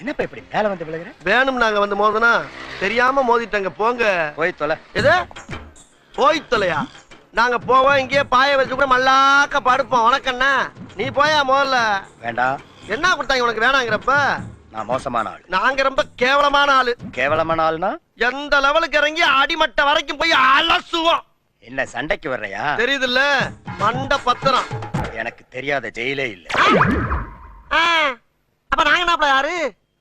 என்னப்பா இப்படி மேல வந்து விழுகிற? வேணும் நாங்க வந்து மோதனா தெரியாம மோதிட்டங்க போங்க. போய் தொலை. எது? போய் தொலையா? நாங்க போவோம் இங்கேயே பாய வச்சு கூட மல்லாக்க படுப்போம். வணக்கண்ணா நீ போயா முதல்ல வேண்டாம் என்ன கொடுத்தாங்க உனக்கு வேணாங்கிறப்ப? நான் மோசமான ஆள். நாங்க ரொம்ப கேவலமான ஆளு. கேவலமான ஆள்னா? எந்த லெவலுக்கு இறங்கி அடிமட்ட வரைக்கும் போய் அலசுவோம். என்ன சண்டைக்கு வர்றையா? தெரியுதுல்ல? மண்ட பத்திரம். எனக்கு தெரியாத ஜெயிலே இல்ல. அப்ப நாங்க என்ன யாரு?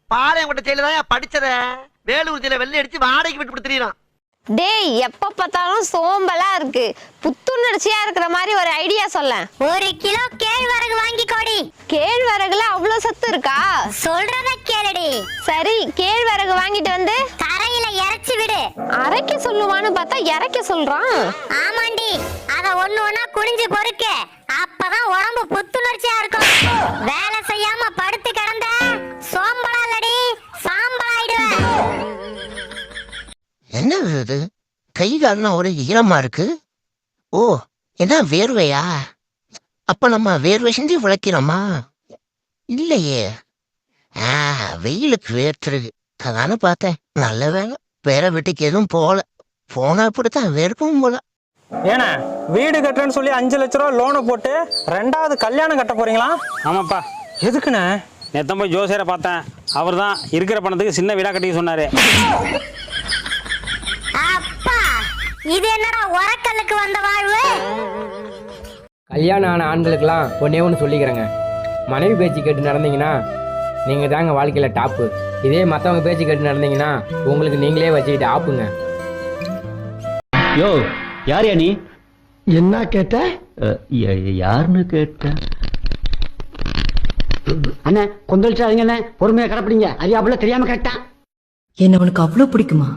பாளையம் கொண்ட ஜெயில தான் படிச்சத? வேலூர் ஜெயில வெள்ளை அடிச்சு வாடகைக்கு விட்டு கொடுத்துறான் டேய் எப்ப பார்த்தாலும் சோம்பலா இருக்கு. புத்துணர்ச்சியா இருக்கிற மாதிரி ஒரு ஐடியா சொல்ல ஒரு கிலோ கேழ்வரகு வாங்கி கோடி கேழ்வரகுல அவ்வளவு சத்து இருக்கா? சொல்றத கேளுடி. சரி கேழ்வரகு வாங்கிட்டு வந்து தரையில இறச்சி விடு. அரைக்க சொல்லுவான்னு பார்த்தா இறக்க சொல்றான். ஆமாண்டி அத ஒண்ணு ஒண்ணா குனிஞ்சு பொறுக்க. என்னது இது? கை காலெல்லாம் ஒரே ஈரமா இருக்கு. ஓ என்ன வேர்வையா? அப்ப நம்ம வேர்வை செஞ்சு விளக்கிறோமா? இல்லையே. ஆ வெயிலுக்கு வேர்த்துருக்கு. அதானே பார்த்தேன். நல்ல வேலை. வேற வீட்டுக்கு எதுவும் போகல போனா அப்படித்தான் வேர்க்கும் போல. ஏண்ணே வீடு கட்டுறேன்னு சொல்லி அஞ்சு லட்ச ரூபா லோனை போட்டு ரெண்டாவது கல்யாணம் கட்ட போறீங்களா? ஆமாப்பா. எதுக்குண்ணே? நேற்று போய் ஜோசியரை பார்த்தேன். அவர் தான் இருக்கிற பணத்துக்கு சின்ன வீடா கட்டிக்க சொன்னாரு. இது என்னடா உரக்கல்லுக்கு வந்த வாழ்வு? கல்யாணம் ஆன ஆண்களுக்கெல்லாம் ஒன்றே ஒன்று சொல்லிக்கிறேங்க. மனைவி பேச்சு கேட்டு நடந்தீங்கன்னா நீங்கள் தாங்க வாழ்க்கையில் டாப்பு இதே மற்றவங்க பேச்சு கேட்டு நடந்தீங்கன்னா உங்களுக்கு நீங்களே வச்சுக்கிட்டு ஆப்புங்க. யோ யார் நீ? என்ன கேட்ட? யாருன்னு கேட்ட? அண்ணே கொந்தளிச்சாதீங்க அண்ணே. பொறுமையா கடப்பிடிங்க. அறியாப்புல தெரியாம கேட்டா என்ன உனக்கு அவ்வளவு பிடிக்குமா?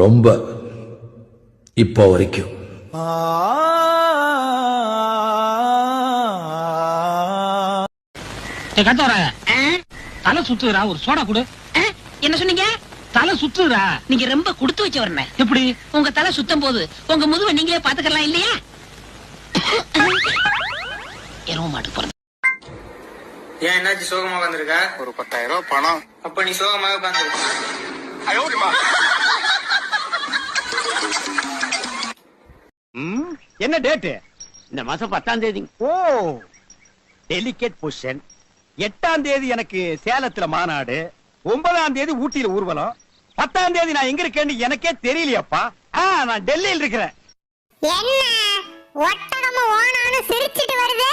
ரொம்ப இப்போ வரைக்கும். தலை சுத்துறா ஒரு சோடா கொடு. என்ன சொன்னீங்க? தலை சுத்துறா நீங்க ரொம்ப கொடுத்து வச்சு வரணும் எப்படி? உங்க தலை சுத்தம் போது உங்க முதுவை நீங்களே பாத்துக்கலாம் இல்லையா? எருவ மாட்டு போறது. ஏன் என்னாச்சு? சோகமா உட்காந்துருக்க ஒரு பத்தாயிரம் ரூபாய் பணம். அப்ப நீ சோகமா உட்காந்துருக்க என்ன டேட்டு இந்த மாசம் பத்தாம் தேதி. ஓ டெலிகேட் பொசிஷன் எட்டாம் தேதி எனக்கு சேலத்துல மாநாடு. ஒன்பதாம் தேதி ஊட்டியில ஊர்வலம். பத்தாம் தேதி நான் எங்க இருக்கேன்னு எனக்கே தெரியலையாப்பா. ஆ நான் டெல்லியில் இருக்கிறேன். என்ன? ஒட்டகமும் ஓனானு சிரிச்சிட்டு வருது?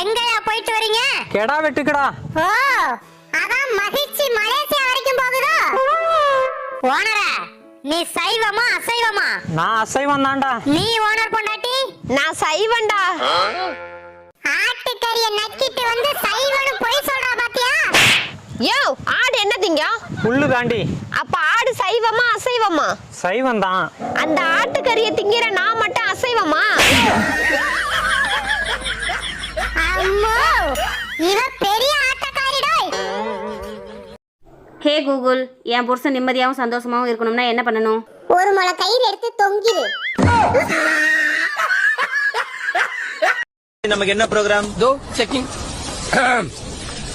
எங்கயா போயிட்டு வரீங்க? கெடா வெட்டுக்கடா. ஓ அதான் மகிழ்ச்சி மலேசியா வரைக்கும் போகுதோ? ஓனர? நீ சைவமா அசைவமா? நான் அசைவம் தான்டா. நீ ஓனர் பொண்டாட்டி? நான் சைவன்டா ஆட்டுக்கறிய நக்கிட்டு வந்து சைவனு பொய் சொல்றா பாத்தியா? யோ ஆடு என்ன திங்க புல்லு தாண்டி. அப்ப ஆடு சைவமா அசைவமா? சைவம் தான். அந்த ஆட்டுக்கறியை திங்கிற நான் மட்டும் அசைவமா? ஹே கூகுள் என் புருஷன் நிம்மதியாகவும் சந்தோஷமாகவும் இருக்கணும்னா என்ன பண்ணணும்? ஒரு முளை கயிறு எடுத்து தொங்கிரு. நமக்கு என்ன ப்ரோக்ராம் தோ செக்கிங்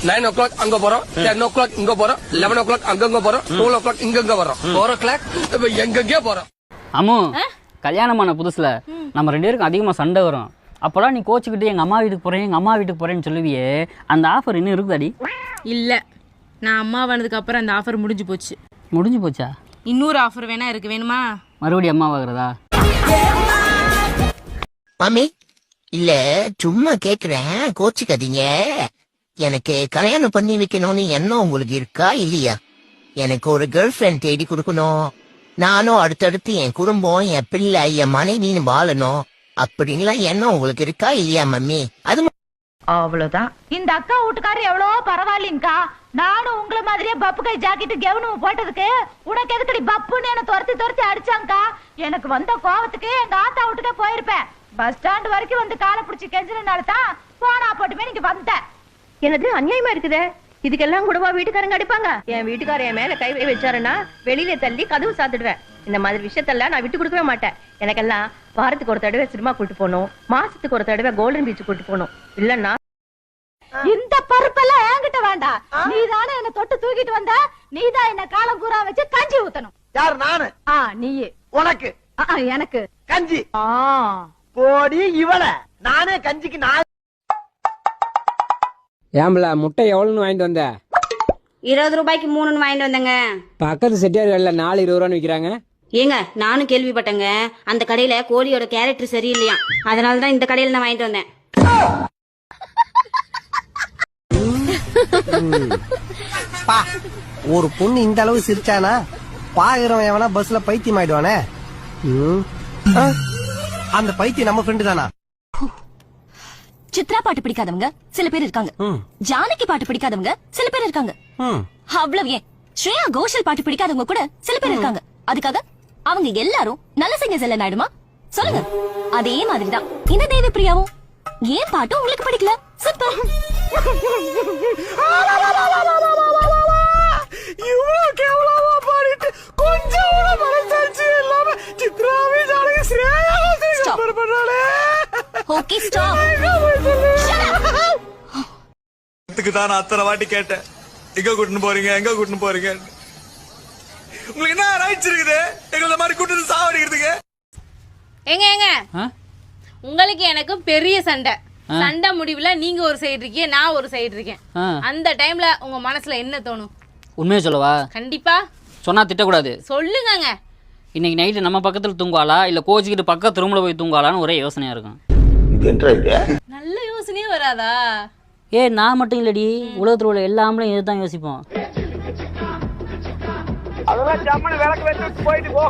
நைன் ஓ கிளாக் அங்க போறோம் டென் ஓ கிளாக் இங்க போறோம் லெவன் ஓ கிளாக் அங்கங்க போறோம் டுவெல் ஓ கிளாக் இங்கங்க வரோம் ஃபோர் ஓ கிளாக் எங்கெங்கே போறோம். அம்மு கல்யாணமான புதுசுல நம்ம ரெண்டு பேருக்கும் அதிகமா சண்டை வரும். அப்போலாம் நீ கோச்சுக்கிட்டு எங்க அம்மா வீட்டுக்கு போறேன் எங்க அம்மா வீட்டுக்கு போறேன்னு சொல்லுவியே. அந்த ஆஃபர் இன்னும் இருக்குதாடி? இல்ல. நான் அம்மா வந்ததுக்கு அப்புறம் அந்த ஆஃபர் முடிஞ்சு போச்சு. முடிஞ்சு போச்சா? இன்னொரு ஆஃபர் வேணா இருக்கு. வேணுமா? மறுபடியும் அம்மா வாங்குறதா? மாமி இல்ல சும்மா கேக்குறேன். கோச்சிக்காதீங்க. எனக்கு கல்யாணம் பண்ணி வைக்கணும்னு எண்ணம் உங்களுக்கு இருக்கா இல்லையா? எனக்கு ஒரு கேர்ள் ஃப்ரெண்ட் தேடி கொடுக்கணும். நானும் அடுத்தடுத்து என் குடும்பம் என் பிள்ளை என் மனைவின்னு வாழணும். அப்படின்லாம் எண்ணம் உங்களுக்கு இருக்கா இல்லையா மம்மி அது அவ்வளவுதான். இந்த அக்கா வீட்டுக்காரர் எவ்வளவோ பரவாயில்லைங்கக்கா நானும் உங்களை மாதிரியே பப்பு கை ஜாக்கெட்டு கெவனும் போட்டதுக்கு உனக்கு எதுக்கடி பப்புன்னு என்ன துரத்தி துரத்தி அடிச்சாங்கக்கா எனக்கு வந்த கோவத்துக்கு எங்க ஆத்தா வீட்டுக்கே போயிருப்பேன். பஸ் ஸ்டாண்ட் வரைக்கும் வந்து காலை பிடிச்சி கெஞ்சினால தான் போனா போட்டுமே நீங்க வந்தேன் என்னது அநியாயமா இருக்குதே? இதுக்கெல்லாம் கூடவா வீட்டுக்காரங்க அடிப்பாங்க? என் வீட்டுக்காரர் என் மேல கை வச்சாருன்னா வெளியில தள்ளி கதவு சாத்துடுவேன். இந்த மாதிரி விஷயத்தெல்லாம் நான் விட்டு கொடுக்கவே மாட்டேன். எனக்கெல்லாம் வாரத்துக்கு ஒரு தடவை சினிமா கூட்டு போகணும். மாசத்துக்கு ஒரு தடவை கோல்டன் பீச் கூட்டு போகணும். இல்லன்னா பருப்பெல்லாம் என்கிட்ட வேண்டாம் நீதானே என்ன தொட்டு தூக்கிட்டு வந்த? நீதான் என்ன காலம் பூரா வச்சு கஞ்சி ஊத்தணும். யார் நானு? ஆ நீயே. உனக்கு? எனக்கு. கஞ்சி. ஆ. போடி இவள. நானே கஞ்சிக்கு நான் ஏம்பல முட்டை எவ்வளோன்னு வாங்கிட்டு வந்த? இருபது ரூபாய்க்கு மூணுன்னு வாங்கிட்டு வந்தேங்க. பக்கத்து செட்டியார் கடையில் நாலு இருபது ரூபான்னு விற்கிறாங்க ஏங்க நானும் கேள்விப்பட்டேங்க. அந்த கடையில கோழியோட கேரக்டர் சரியில்லையா அதனால தான் இந்த கடையில நான் வாங்கிட்டு வந்தேன். பா ஒரு பொண்ணு இந்த அளவு சிரிச்சானா? பாக்குறவன் எவனா பஸ்ல பைத்தியம் ஆயிடுவானே? அந்த பைத்தியம் நம்ம ஃப்ரெண்டு தானா? சித்ரா பாட்டு பிடிக்காதவங்க சில பேர் இருக்காங்க. ஜானகி பாட்டு பிடிக்காதவங்க சில பேர் இருக்காங்க. அவ்வளவு ஏன்? ஸ்ரேயா கோஷல் பாட்டு பிடிக்காதவங்க கூட சில பேர் இருக்காங்க. அதுக்காக அவங்க எல்லாரும் நல்ல சிங்கர்ஸ் எல்லாம் ஆயிடுமா சொல்லுங்க. அதே மாதிரிதான். இந்த தேவி பிரியாவும். ஏன் பாட்டு உங்களுக்கு பிடிக்கல? சிம்பிள் இவ்வளவு கேவலமா பாடிட்டு கொஞ்சம் கூட மனசாட்சி இல்லாம சித்ராவே ஜானகி ஸ்ரேயாவை கம்பேர் பண்றாளே ஓகே ஸ்டாப் இதுக்கு தான் நான் அத்தனை வாட்டி கேட்டேன். எங்க கூட்டின்னு போறீங்க எங்க கூட்டின்னு போறீங்க? உங்களுக்கு என்ன ரைட்ஸ் இருக்குது? எங்களை மாதிரி கூட்டு சாவடிக்கிறதுக்கு? ஏங்க ஏங்க. ஆ? உங்களுக்கு எனக்கு பெரிய சண்டை. சண்டை முடிவுல நீங்க ஒரு சைடு இருக்கீங்க நான் ஒரு சைடு இருக்கேன். அந்த டைம்ல உங்க மனசுல என்ன தோணும்? உண்மையை சொல்லவா? கண்டிப்பா. சொன்னா திட்டக்கூடாது. சொல்லுங்கங்க. இன்னைக்கு நைட்டு நம்ம பக்கத்தில் தூங்குவாளா? இல்லை கோச்சிக்கிட்டு பக்கத்து ரூமில் போய் தூங்குவாளான்னு ஒரே யோசனையாக இருக்கும். நல்ல யோசனையே வராதா? ஏ நான் மட்டும் இல்லடி. உலகத்தில் உள்ள எல்லா ஆம்பளையும் இதுதான் யோசிப்போம். அதெல்லாம் ஜம்மனு விளக்கு வச்சு போயிட்டு போ.